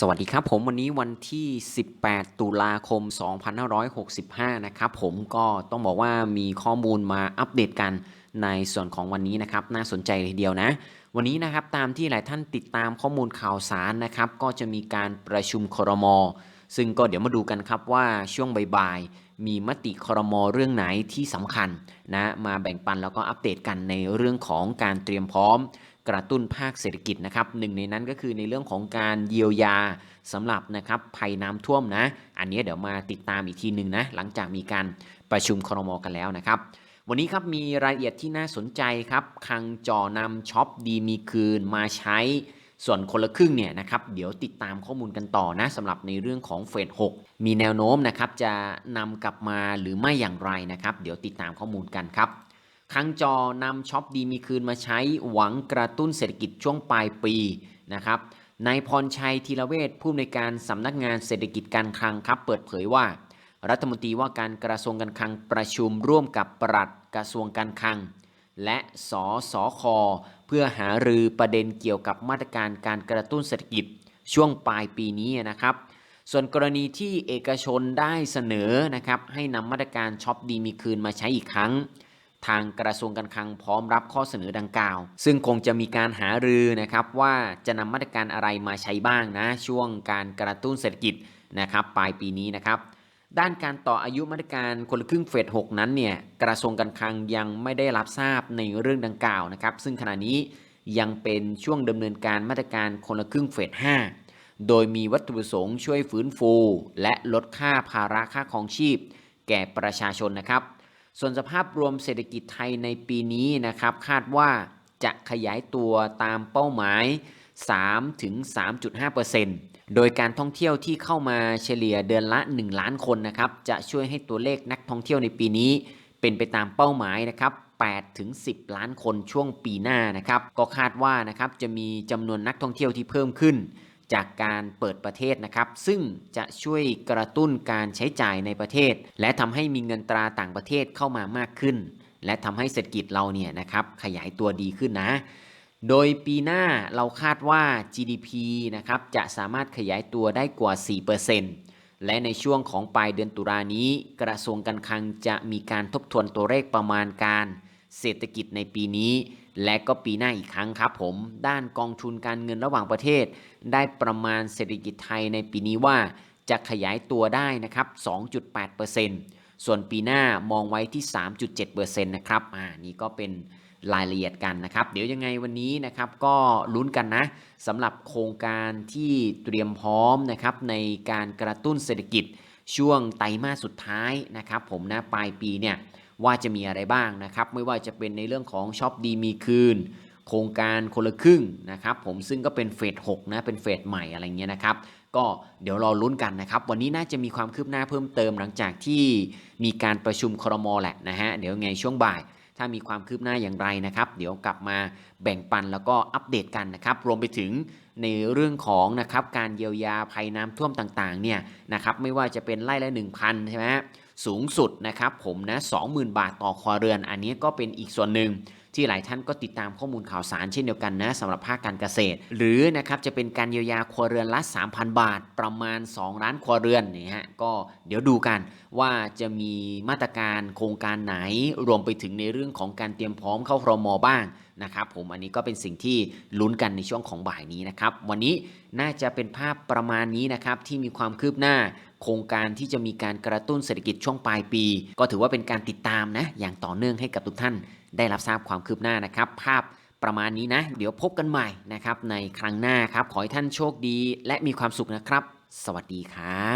สวัสดีครับผมวันนี้วันที่ 18 ตุลาคม 2565 นะครับผมก็ต้องบอกว่ามีข้อมูลมาอัปเดตกันในส่วนของวันนี้นะครับ น่าสนใจเลยทีเดียวนะ วันนี้นะครับตามที่หลายท่านติดตามข้อมูลข่าวสารนะครับ ก็จะมีการประชุมครม ซึ่งก็เดี๋ยวมาดูกันครับว่าช่วงบ่ายๆมีมติครมเรื่องไหนที่สำคัญนะมาแบ่งปันแล้วก็อัปเดตกันในเรื่องของการเตรียมพร้อม กระตุ้นภาคเศรษฐกิจนะครับหนึ่งในนั้นก็คือในเรื่องของการเยียวยาสำหรับนะครับภัยน้ำท่วมนะ อันนี้เดี๋ยวมาติดตามอีกทีหนึ่งนะหลังจากมีการประชุมครมกันแล้วนะครับ วันนี้ครับมีรายละเอียดที่น่าสนใจครับคังจอนำช็อปดีมีคืนมาใช้ส่วนคนละครึ่งเนี่ยนะครับเดี๋ยวติดตามข้อมูลกันต่อนะสำหรับในเรื่องของเฟส6มีแนวโน้มนะครับจะนำกลับมาหรือไม่อย่างไรนะครับ เดี๋ยวติดตามข้อมูลกันครับ คังจอนำช็อปดีมีคืนมาใช้หวังกระตุ้นเศรษฐกิจช่วงปลายปีนะครับนายพรชัยธีรเวชผู้อำนวยการสำนักงานเศรษฐกิจการคลังครับเปิดเผยว่า รัฐมนตรีว่าการกระทรวงการคลังประชุมร่วมกับปลัดกระทรวงการคลัง และสสคเพื่อหารือประเด็นเกี่ยวกับมาตรการการกระตุ้นเศรษฐกิจช่วงปลายปีนี้นะครับ ส่วนกรณีที่เอกชนได้เสนอนะครับให้นำมาตรการช็อปดีมีคืนมาใช้อีกครั้ง ทางกระทรวงการคลังพร้อมรับข้อเสนอดังกล่าว ซึ่งคงจะมีการหารือนะครับว่าจะนำมาตรการอะไรมาใช้บ้างนะช่วงการกระตุ้นเศรษฐกิจนะครับปลายปีนี้นะครับด้านการต่ออายุมาตรการคนละครึ่งเฟส6นั้นเนี่ยกระทรวงการคลังยังไม่ได้รับทราบในเรื่องดังกล่าวนะครับ ซึ่งขณะนี้ยังเป็นช่วงดำเนินการมาตรการคนละครึ่งเฟส5โดยมีวัตถุประสงค์ช่วยฟื้นฟู และลดค่าภาระค่าครองชีพ แก่ประชาชนนะครับ ส่วนสภาพรวมเศรษฐกิจไทยในปีนี้นะครับ คาดว่าจะขยายตัวตามเป้าหมาย3ถึง3.5%โดยการท่องเที่ยวที่เข้ามาเฉลี่ยเดือนละ 1 ล้านคนนะครับ จะช่วยให้ตัวเลขนักท่องเที่ยวในปีนี้ เป็นไปตามเป้าหมายนะครับ8ถึง10 ล้านคนช่วงปีหน้านะครับ ก็คาดว่านะครับจะมีจำนวนนักท่องเที่ยวที่เพิ่มขึ้น จากการเปิดประเทศนะครับ ซึ่งจะช่วยกระตุ้นการใช้จ่ายในประเทศ และทำให้มีเงินตราต่างประเทศเข้ามามากขึ้น และทำให้เศรษฐกิจเราเนี่ยนะครับขยายตัวดีขึ้นนะ โดยปีหน้าเราคาดว่า GDP นะครับจะสามารถขยายตัวได้กว่า 4%และในช่วงของปลายเดือนตุลานี้ กระทรวงการคลังจะมีการทบทวนตัวเลขประมาณการ เศรษฐกิจในปีนี้ และก็ปีหน้าอีกครั้งครับผม ด้านกองทุนการเงินระหว่างประเทศ ได้ประมาณเศรษฐกิจไทยในปีนี้ว่าจะขยายตัวได้นะครับ 2.8%ส่วนปีหน้ามองไว้ที่ 3.7%นะครับ อ่า นี่ก็เป็นรายละเอียดกันนะครับ เดี๋ยวยังไงวันนี้นะครับก็ลุ้นกันนะสำหรับโครงการที่เตรียมพร้อมนะครับในการกระตุ้นเศรษฐกิจช่วงไตรมาสสุดท้ายนะครับ ผมนะปลายปีเนี่ย ว่าจะมีอะไรบ้างนะครับ ไม่ว่าจะเป็นในเรื่องของช็อปดีมีคืน โครงการคนละครึ่งนะครับ ผมซึ่งก็เป็นเฟส6นะเป็นเฟสใหม่อะไรเงี้ยนะครับ ก็เดี๋ยวรอลุ้นกันนะครับ วันนี้น่าจะมีความคืบหน้าเพิ่มเติมหลังจากที่มีการประชุมครมแหละนะฮะเดี๋ยวไงช่วงบ่ายถ้ามีความคืบหน้าอย่างไรนะครับ เดี๋ยวกลับมาแบ่งปันแล้วก็อัปเดตกันนะครับ รวมไปถึงในเรื่องของนะครับการเยียวยาภัยน้ำท่วมต่างๆเนี่ยนะครับไม่ว่าจะเป็นไร่ละ 1,000 ใช่ไหม สูงสุดนะครับผมนะ20,000 บาทต่อครัวเรือน อันนี้ก็เป็นอีกส่วนหนึ่ง ที่หลายท่านก็ติดตามข้อมูลข่าวสารเช่นเดียวกันนะสำหรับภาคการเกษตร หรือนะครับจะเป็นการเยียวยาครัวเรือนละ 3,000 บาท ประมาณ 2 ล้านครัวเรือนนี่ฮะก็เดี๋ยวดูกันว่าจะมีมาตรการโครงการไหนรวมไปถึงในเรื่องของการเตรียมพร้อมเข้าครมบ้างนะครับผมอันนี้ก็เป็นสิ่งที่ลุ้นกันในช่วงของบ่ายนี้นะครับ วันนี้น่าจะเป็นภาพประมาณนี้นะครับที่มีความคืบหน้า โครงการที่จะมีการกระตุ้นเศรษฐกิจช่วงปลายปี ก็ถือว่าเป็นการติดตามนะอย่างต่อเนื่องให้กับทุกท่านได้รับทราบความคืบหน้านะครับ ภาพประมาณนี้นะ เดี๋ยวพบกันใหม่นะครับในครั้งหน้าครับ ขอให้ท่านโชคดีและมีความสุขนะครับ สวัสดีครั